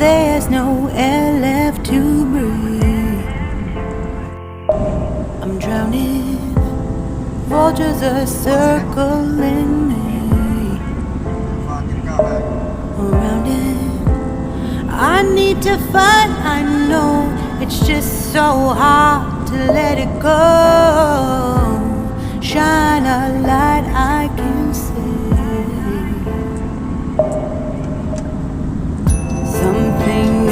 There's no air left to breathe. I'm drowning. Vultures are circling me around it. I need to find, I know it's just so hard to let it go. Shine a light I can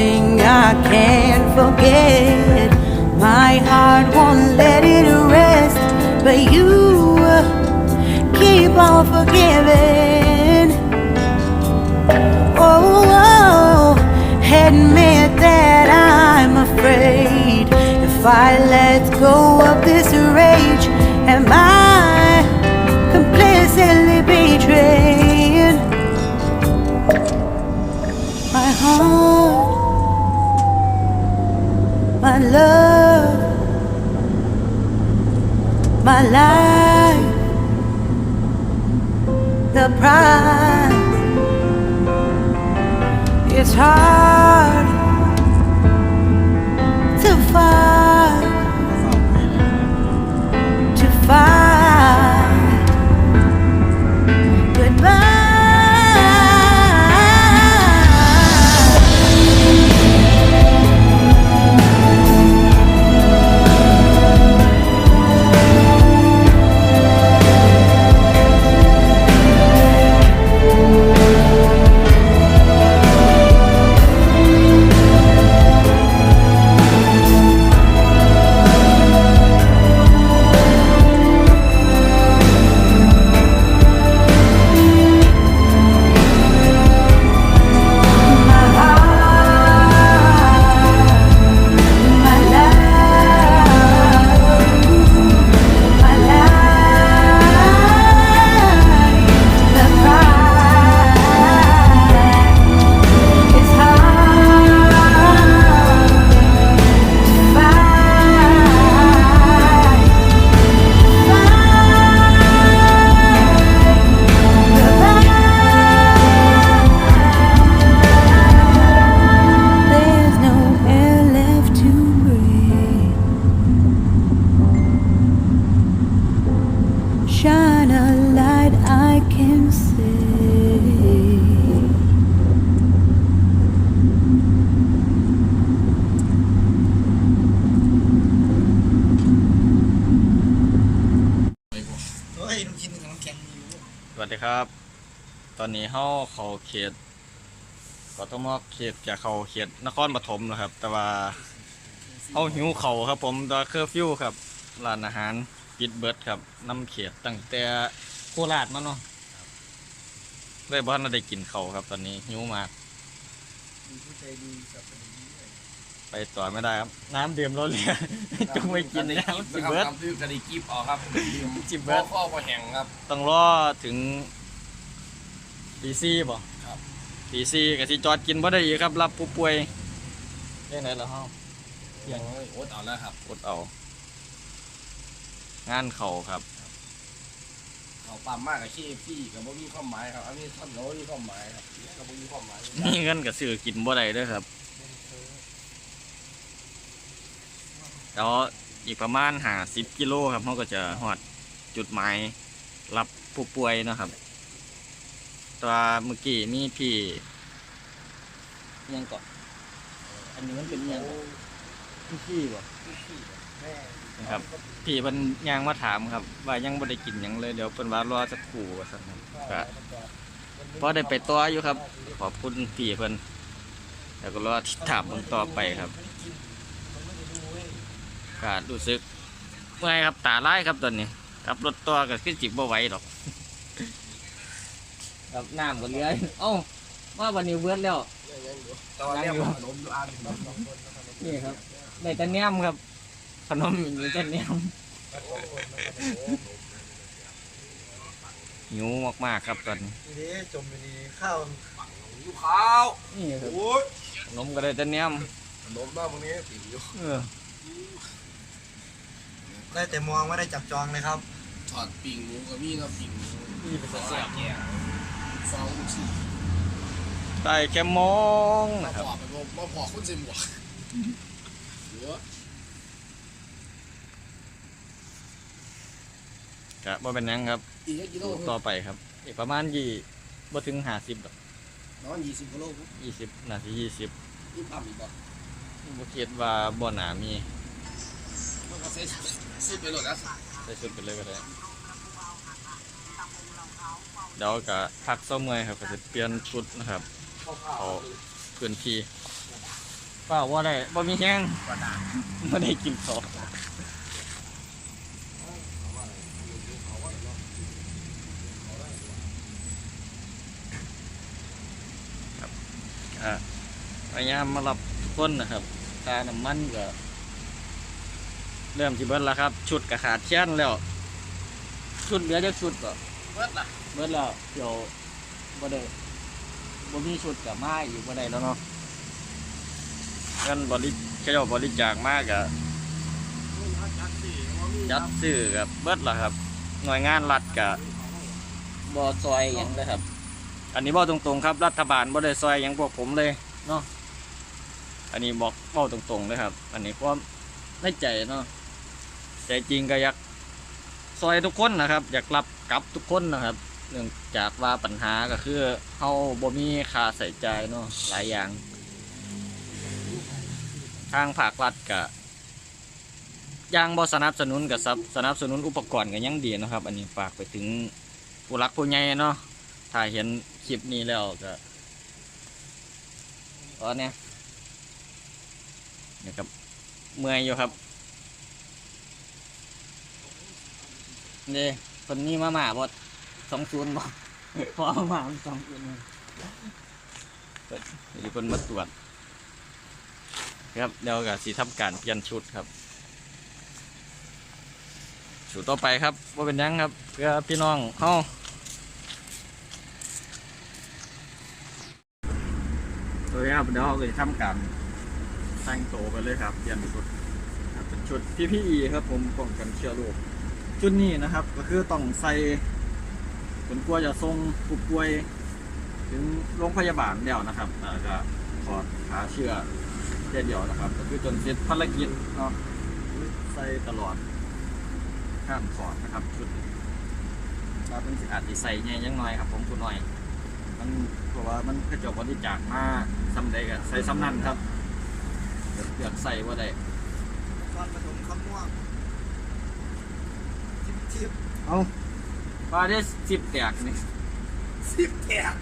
Something I can't forget. My heart won't let it rest, but you keep on forgiving. Oh, oh, admit that I'm afraid. If I let go of this rage, am I completely betrayed? My heart, my love, my life, the prize. It's hard to find, to find เฮาเขาเขตกทมเขตจะเขาเขตนครปฐมนะครับ แต่ว่าเฮาหิวเขาวครับ ผมตอนเคอร์ฟิวครับร้านอาหารปิดเบิร์ดครับน้ำเขตตั้งแต่โคราชมาเนาะเลยบ้านเราได้กินเขาวครับ ตอนนี้หิวมากมีผู้ใจดีกับคนดีด้วยไปต่อไม่ได้ครับ น้ำดื่มรถเลยจงไม่กินแล้วจิบเบิร์ดทำซื้อกระดิกีบออกครับจิบเบิร์ดข้อพอแห้งครับ ต้องรอถึง ตีซี่บ่ครับ ตีซี่กับที่จอดกินบ่ได้อีกครับ รับผู้ป่วยเรื่องไหนเหรอเฮาเพียงโอ๊ตเอาแล้วครับ อดเอา งานเขาครับเขาปั๊มมากกับชีพพี่กับบ่มีความหมายครับ อันนี้ท่อนโน้มีความหมายครับกับบ่มีความหมายนี่เงินกับซื้อกินบ่ได้เด้วยครับแล้วอีกประมาณหาสิบกิโลครับเขาก็จะหอดจุดหมายรับผู้ป่วยเนาะครับ ตัวเมื่อกี้มีพี่ยังก่อนอันนี้มันเป็นยังพี่พี่บ่นะครับพี่เพิ่นยางมาถามครับ ว่ายังบ่ได้กินหยังเลยเดี๋ยวเพิ่นว่ารอสักครู่ว่าซั่นครับก็พอได้ไปต่ออยู่ครับ ขอบคุณพี่เพิ่นแล้วก็รอติดตามเบิ่งต่อไปครับก็รู้สึกเมื่อยครับตาลายครับตอนนี้ขับรถต่อก็คือจิบบ่ไหวดอก ครับน้ำก็เหลือเอ้าว่าวันนี้เบิดแล้ว ตอนนี้ขนมดูอ่านขนมนี่ครับได้แต่แหนมครับ ขนมมีแต่แหนมหิวมากๆครับตอนนี้ทีนี้จมอยู่ในข้าวอยู่ข้าวนี่ครับโอ้ยขนมก็ได้แต่แหนมขนมหน้าพวกนี้สิอยู่เออได้แต่มองไม่ได้จับจองเลยครับถอดปิ่งหมูกับมีกับปิ่งหมูนี่เป็นเสียบเนี่ย ฟองลูกชิ้นได้แค่มองมานะครับพอไปบ่มาพอคุณสิหมวกเหลือครับว่าเป็นหยังครับอีกกี่โลต่อไปครับอีกประมาณยี่บ่ถึงห้าสิบดอกนอนยี่สิบกิโลยี่สิบนาทียี่สิบนี่ปั๊มอีกบ่บ่คิดว่าบ่หนามีมันก็ใส่สุดไปหมดแล้วใส่ชุดไปเลยก็ได้ เดี๋ยวก็พักเซ้าเมื่อยครับก็จะเปลี่ยนชุดนะครับเอาพื้นที่เปล่าว่าได้บ่มีแห้งไม่ได้กินข้าวครับอะพยายามมารับทุกคนนะครับค่าน้ำมันก็เริ่มที่เบิดแล้วครับ ชุดก็ขาดเช่นแล้ว ชุดเหลือจากชุดก็ เบิดล่ะเบิดแล้วเดี๋ยวบ่ได้บ่มีชุดกับมาอีกบ่ได้แล้วเนาะเงินบริเขาเจ้าบริจาคมากอะจัดซื้อกับเบิดล่ะครับ หน่วยงานรัฐกับบ่ซอยหยังเลยครับ อันนี้บอกตรงๆครับ รัฐบาลบ่ได้ซอยหยังพวกผมเลยเนาะอันนี้บอกเว้าตรงๆเลยครับ อันนี้ความในใจเนาะใจจริงก็อยาก ซอยทุกคนนะครับ อยากรับกลับทุกคนนะครับ เนื่องจากว่าปัญหาก็คือเฮาบ่มีค่าใส่ใจเนาะหลายอย่าง ทางภาครัฐก็ยังบ่สนับสนุนกับสนับสนุนอุปกรณ์ก็ยังดีนะครับ อันนี้ฝากไปถึงผู้รักผู้ใหญ่เนาะถ้าเห็นคลิปนี้แล้วก็ตอนเนี้ยนี่ครับเมื่อยอยู่ครับ นี่คนนี้มาหมาบดสองศูนย์บอกพอมาหมาสองศูนย์เปิดเดี๋ยคนมาตรวจครับเดี๋ยวกับสีทำการเปลี่ยนชุดครับชุดต่อไปครับว่าเป็นยังครับเพื่อพี่น้องเฮาโอเคครับเดี๋ยวเราจะทำการแต่งโตไปเลยครับเปลี่ยนชุดเป็นชุด PPE ครับผมป้องกันเชื้อโรค จุดนี้นะครับ ก็คือต้องใส่ผลกลัวจะส่งผู้ป่วย ถึงโรงพยาบาลเดียวนะครับแล้วก็ถอดหาเชื้อเดียวนะครับ ก็คือจนเสร็จภารกิจเนาะใส่ตลอดข้ามถอดนะครับชุดนี้เราเป็นสิอาจจะใส่ใหญ่ยังน้อยครับ ผมผู้น้อย มันเพราะว่ามันกระจกบริจาคมาซ้ำใดก็ใส่ซ้ำนั่นครับเลือกใส่ว่าได้ตอนปฐมข้าวม่วง ทิพทิพเอาว่าได้สิบแตกนี่สิบแถบ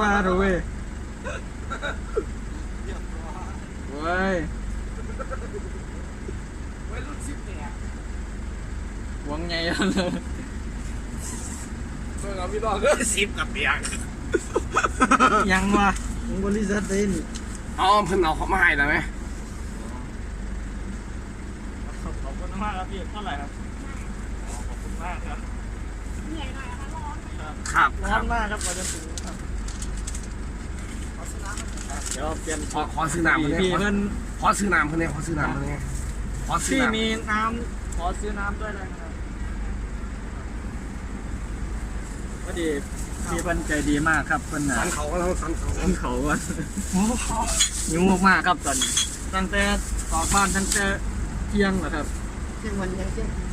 ว่าดูเว้ยเรียบร้อยเว้ยไว้รุ่นสิบเนี่ยหวงไงเลยส่วนเราพี่น้องก็สิบกับเปียกยังวะของบริษัทเต้นเอาเพิ่นเอาเขามาให้ได้ไหม ขอบคุณมากครับพี่เท่าไหร่ครับ ขอบคุณมากครับครับร้อนมากครับกว่าจะถึงครับเอาสนามมาเดี๋ยวเปลี่ยนขอขอซื้อน้ำมาเนี่ยพี่ขอเพิ่นขอซื้อน้ำมาเนี่ยขอซื้อน้ำมาเนี่ยขอซื้อพี่น้ำมีน้ำขอซื้อน้ำด้วยนะครับพอดีพี่เพิ่นใจดีมากครับเพิ่นน่ะสันเขาก็ต้องสันเขาต้นเขาว่าหิวมากๆครับตอนนี้ตั้งแต่ออกบ้านตั้งแต่เที่ยงเหรอครับเที่ยงวันยังเที่ยงคื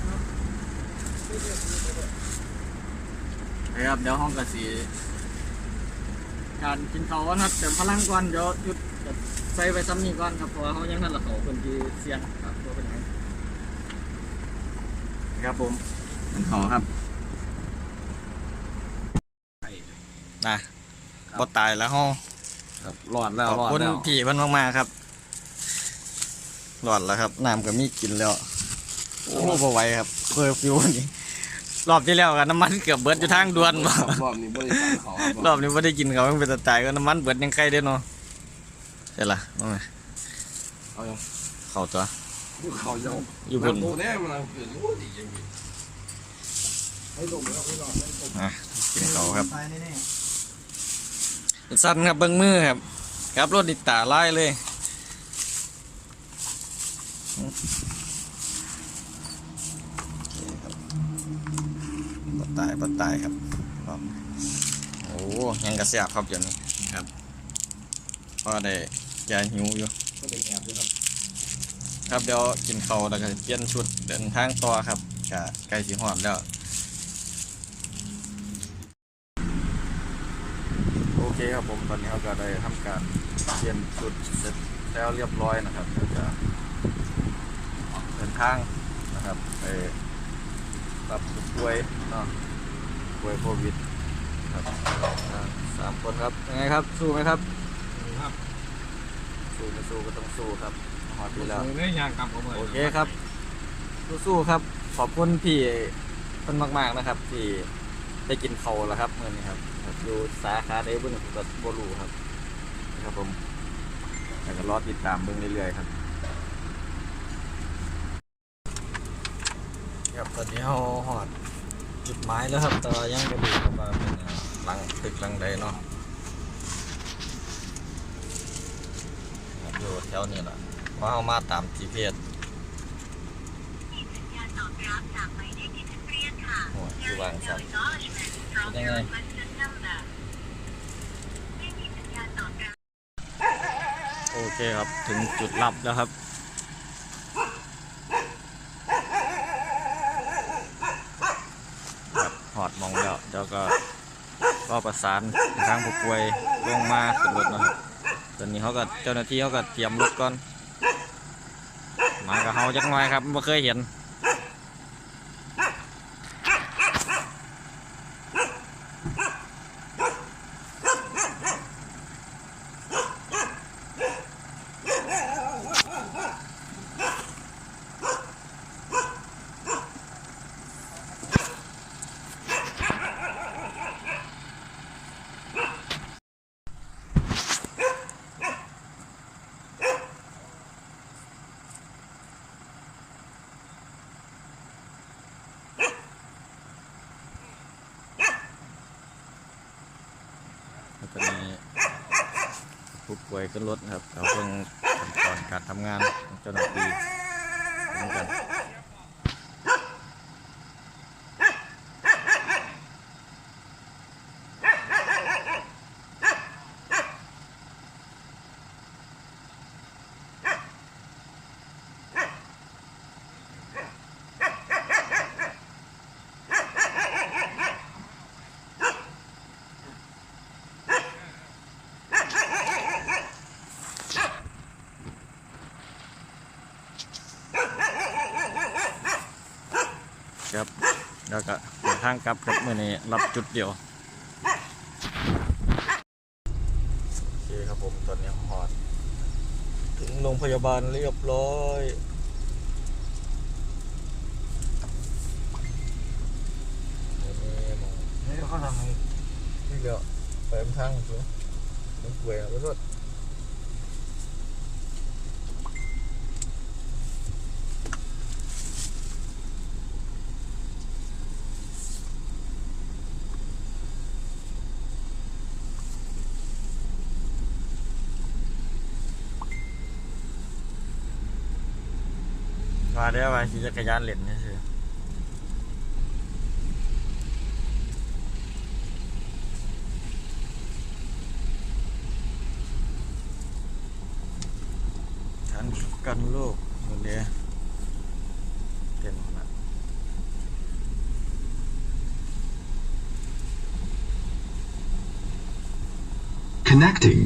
นเนาะนะครับเดี๋ยวห้องกระสีการกินเขาวก่อนครับเติมพลังก่อนเดี๋ยวหยุดใส่ไปซ้ำนี่ก่อนครับเพราะว่าเขายังนั่นละเขาคนที่เสียงครับตัวเป็นไงครับผมมันเขาครับนะบ่ตายแล้วห้องครับรอดแล้วขอบรอดคุณแล้วพี่เพิ่นมากๆครับหลอดแล้วครับน้ำก็มีกินแล้วโอ้บ่ไหวครับเคยฟิวนี่ รอบที่แล้วกันน้ำมันเกือบเบิดอยู่ทางด่วนบ่รอบนี้บริษัทเขารอบนี้ไม่ได้กินเขาต้องเป็นตะตายก็น้ำมันเบิดยังใครได้เนาะใช่ล่ะว่าไงเอายังเขาตัวเขายังอยู่บนโบแน่มันเกิดรู้ดียังมีให้ลงแล้วให้ลงให้ลงอะกินเขาครับตายแน่สั้นครับเบิ้งมือครับครับรถดิตาไล่เลยป ตายปตายครับครับโอ้ยังกระเสียบครับเดี๋ยวนี้ครับพอได้ยาหิวอยู่ก็ได้แอบด้วยครับ ครับเดี๋ยวกินข้าวแล้วก็เปลี่ยนชุดเดินทางต่อครับกะใกล้สิฮอดแล้วโอเคครับผมตอนนี้เราก็ได้ทำการเปลี่ยนชุดเสร็จแล้วเรียบร้อยนะครับเดี๋ยวจะออกเดินทางนะครับไปรับผู้ป่วยเนาะ ป่วยโควิดครับอ่าสามคนครับยังไงครับ สู้ไหมครับ ครับสู้ไม่สู้ก็ต้องสู้ครับฮอดที่แล้วเรื่องยางกลับเขาเลยโอเคครับ สู้ๆครับ ขอบคุณพี่เพิ่นมาก ๆนะครับ ที่ได้กินเขาวแล้วครับเมื่อนี้ครับครับอยู่สาขาใดเบิ่งก็บ่รู้ครับนะครับผมแล้วก็รอติดตามเบิ่งเรื่อยๆครับครับตอนนี้เฮาฮอด จุดหมายแล้วครับ แต่ว่ายังบ่รู้ครับว่าเป็นหลังตึกหลังใดเนาะครับอยู่แถวนี้ล่ะว่าเฮามาตาม GPS โอ้ยคือวางสัตว์เป็นยังไงโอเคครับ ถึงจุดลับแล้วครับครับหอดมองแล้วเดี๋ยวก็ก็ ประสานทางผู้ป่วยลงมาขึ้นรถนะครับตอนนี้เขาก็เจ้าหน้าที่เขาก็เตรียมรถก่อน มากับเขาจักหน่อยครับไม่เคยเห็น ผู้ป่วยขึ้นรถนะครับเราเพิ่งขั้นตอนการทำงานของเจ้าหน้าที่เหมือนกันครับ แล้วก็ทางกลับรับมื่อนี้รับจุดเดียวโอเคครับผมตอนนี้ฮอด ถึงโรงพยาบาลเรียบร้อยนี่มองๆนี่เขาทำไงนี่เดียวไปทางถูกมันป่วยแล้วร ว่าได้ว่าขี่จักรยานเล่นนี่คือทันกันโลกคนเดียเต็มนะ Connecting.